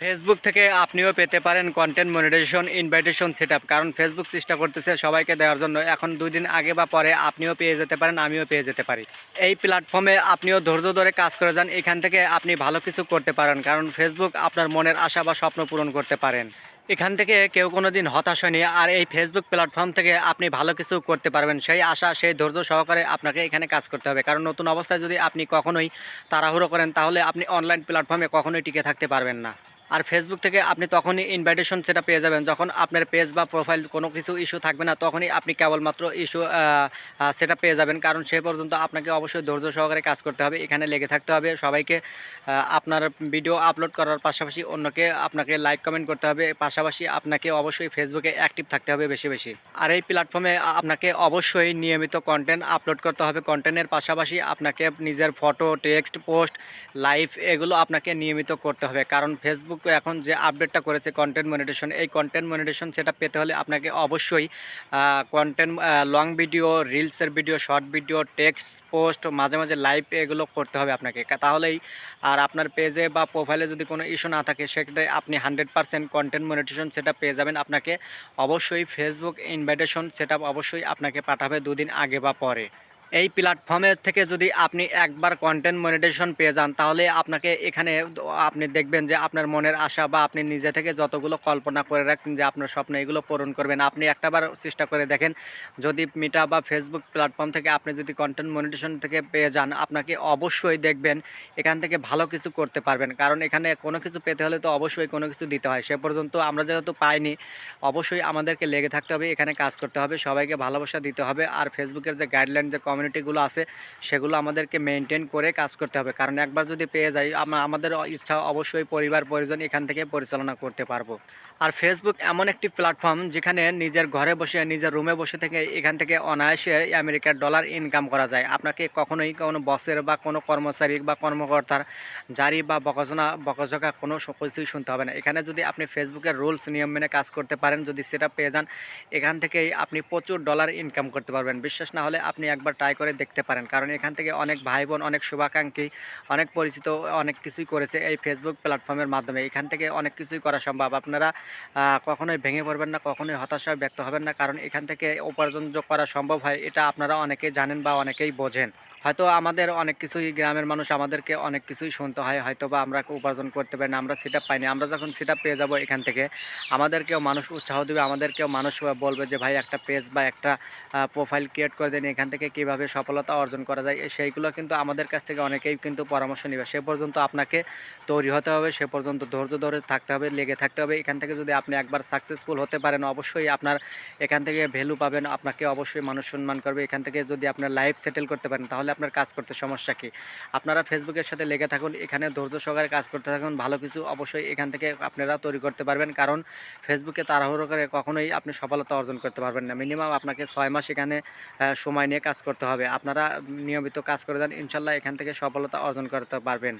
Facebook থেকে আপনিও পেতে পারেন কন্টেন্ট মনিটাইজেশন ইনভাইটেশন সেট কারণ ফেসবুক চেষ্টা করতেছে সবাইকে দেওয়ার জন্য। এখন দুই দিন আগে বা পরে আপনিও পেয়ে যেতে পারেন, আমিও পেয়ে যেতে পারি। এই প্ল্যাটফর্মে আপনিও ধৈর্য ধরে কাজ করে যান। এখান থেকে আপনি ভালো কিছু করতে পারেন। কারণ ফেসবুক আপনার মনের আশা বা স্বপ্ন পূরণ করতে পারেন। এখান থেকে কেউ কোনো দিন হতাশ হয়নি। আর এই ফেসবুক প্ল্যাটফর্ম থেকে আপনি ভালো কিছু করতে পারবেন। সেই আশা, সেই ধৈর্য সহকারে আপনাকে এখানে কাজ করতে হবে। কারণ নতুন অবস্থায় যদি আপনি কখনোই তাড়াহুড়ো করেন, তাহলে আপনি অনলাইন প্ল্যাটফর্মে কখনোই টিকে থাকতে পারবেন না। আর ফেসবুক থেকে আপনি তখনই ইনভাইটেশন সেটা পেয়ে যাবেন। যখন আপনার পেজ বা প্রোফাইল কোনো কিছু ইস্যু থাকবে না, তখনই আপনি কেবলমাত্র ইস্যু সেটা পেয়ে যাবেন। কারণ সে পর্যন্ত আপনাকে অবশ্যই ধৈর্য সহকারে কাজ করতে হবে। এখানে লেগে থাকতে হবে। সবাইকে আপনার ভিডিও আপলোড করার পাশাপাশি অন্যকে আপনাকে লাইক কমেন্ট করতে হবে। পাশাপাশি আপনাকে অবশ্যই ফেসবুকে অ্যাক্টিভ থাকতে হবে বেশি বেশি। আর এই প্ল্যাটফর্মে আপনাকে অবশ্যই নিয়মিত কন্টেন্ট আপলোড করতে হবে। কন্টেন্টের পাশাপাশি আপনাকে নিজের ফটো টেক্সট পোস্ট লাইভ এগুলো আপনাকে নিয়মিত করতে হবে। কারণ ফেসবুক এখন যে আপডেটটা করেছে কন্টেন্ট মনিটেশন এই কন্টেন্ট মনিটেশন সেটা পেতে হলে আপনাকে অবশ্যই কন্টেন্ট লং ভিডিও রিলসের video short video text post মাঝে মাঝে লাইভ এগুলো করতে হবে আপনাকে। তাহলেই আর আপনার পেজে বা প্রোফাইলে যদি কোনো ইস্যু না থাকে, সেক্ষেত্রে আপনি হান্ড্রেড পার্সেন্ট কন্টেন্ট মনিটেশন সেটা পেয়ে যাবেন আপনাকে। অবশ্যই ফেসবুক ইনভাইটেশন সেটা অবশ্যই আপনাকে পাঠাবে দুদিন আগে বা পরে। এই প্ল্যাটফর্মের থেকে যদি আপনি একবার কন্টেন্ট মনিটেশন পেয়ে যান, তাহলে আপনাকে এখানে আপনি দেখবেন যে আপনার মনের আশা বা আপনি নিজে থেকে যতগুলো কল্পনা করে রাখছেন যে আপনার স্বপ্ন এগুলো পূরণ করবেন, আপনি একটাবার চেষ্টা করে দেখেন। যদি মিটা বা ফেসবুক প্ল্যাটফর্ম থেকে আপনি যদি কন্টেন্ট মনিটেশন থেকে পেয়ে যান, আপনাকে অবশ্যই দেখবেন এখান থেকে ভালো কিছু করতে পারবেন। কারণ এখানে কোনো কিছু পেতে হলে তো অবশ্যই কোনো কিছু দিতে হয়। সে পর্যন্ত আমরা যেহেতু পাইনি, অবশ্যই আমাদেরকে লেগে থাকতে হবে, এখানে কাজ করতে হবে, সবাইকে ভালোবাসা দিতে হবে। আর ফেসবুকের যে গাইডলাইন যে কমিউনিটিগুলো আছে, সেগুলো আমাদেরকে মেনটেন করে কাজ করতে হবে। কারণ একবার যদি পেয়ে যাই আমাদের ইচ্ছা অবশ্যই পরিবার, পরিজন এখান থেকে পরিচালনা করতে পারব। আর ফেসবুক এমন একটি প্ল্যাটফর্ম যেখানে নিজের ঘরে বসে, নিজের রুমে বসে থেকে এখান থেকে অনায়াসে আমেরিকার ডলার ইনকাম করা যায়। আপনাকে কখনোই কোনো বসের বা কোনো কর্মচারী বা কর্মকর্তার জারি বা বকাজনা বকাঝকা কোনো কিছুই শুনতে হবে না। এখানে যদি আপনি ফেসবুকের রুলস নিয়ম মেনে কাজ করতে পারেন, যদি সেটা পেয়ে যান, এখান থেকেই আপনি প্রচুর ডলার ইনকাম করতে পারবেন। বিশ্বাস না হলে আপনি একবার ট্রাই করে দেখতে পারেন। কারণ এখান থেকে অনেক ভাই বোন অনেক শুভাকাঙ্ক্ষী, অনেক পরিচিত, অনেক কিছুই করেছে এই ফেসবুক প্ল্যাটফর্মের মাধ্যমে। এখান থেকে অনেক কিছুই করা সম্ভব। আপনারা কখনোই ভেঙে পড়বেন না, কখনোই হতাশায় ব্যক্ত হবেন না, কারণ এখান থেকে উপার্জন করা সম্ভব হয়, এটা আপনারা অনেকেই জানেন বা অনেকেই বোঝেন। হয়তো আমাদের অনেক কিছুই, গ্রামের মানুষ আমাদেরকে অনেক কিছুই শুনতে হয় হয়তো বা আমরা উপার্জন করতে পারি না, আমরা সেটা পাইনি আমরা যখন সেটা পেয়ে যাব এখান থেকে, আমাদেরকেও মানুষ উৎসাহ দেবে, আমাদেরকেও মানুষ বলবে যে, ভাই, একটা পেজ বা একটা প্রোফাইল ক্রিয়েট করে দেন, এখান থেকে কীভাবে সফলতা অর্জন করা যায়। সেইগুলো কিন্তু আমাদের কাছ থেকে অনেকেই কিন্তু পরামর্শ নেবে। সে পর্যন্ত আপনাকে তৈরি হতে হবে, সে পর্যন্ত ধৈর্য ধরে থাকতে হবে, লেগে থাকতে হবে। এখান থেকে যদি আপনি একবার সাকসেসফুল হতে পারেন, অবশ্যই আপনার এখান থেকে ভ্যালু পাবেন, আপনাকে অবশ্যই মানুষ সম্মান করবে। এখান থেকে যদি আপনার লাইফ সেটেল করতে পারেন, তাহলে আপনার কাজ করতে সমস্যা কী? আপনারা ফেসবুকের সাথে লেগে থাকুন, এখানে ধৈর্য সহকারে কাজ করতে থাকুন, ভালো কিছু অবশ্যই এখান থেকে আপনারা তৈরি করতে পারবেন, কারণ ফেসবুকে তাড়াহুড়ো করে কখনোই আপনি সফলতা অর্জন করতে পারবেন না। মিনিমাম আপনাকে ছয় মাস এখানে সময় নিয়ে কাজ করতে হবে। আপনারা নিয়মিত কাজ করে দেন ইনশাল্লাহ এখান থেকে সফলতা অর্জন করতে পারবেন।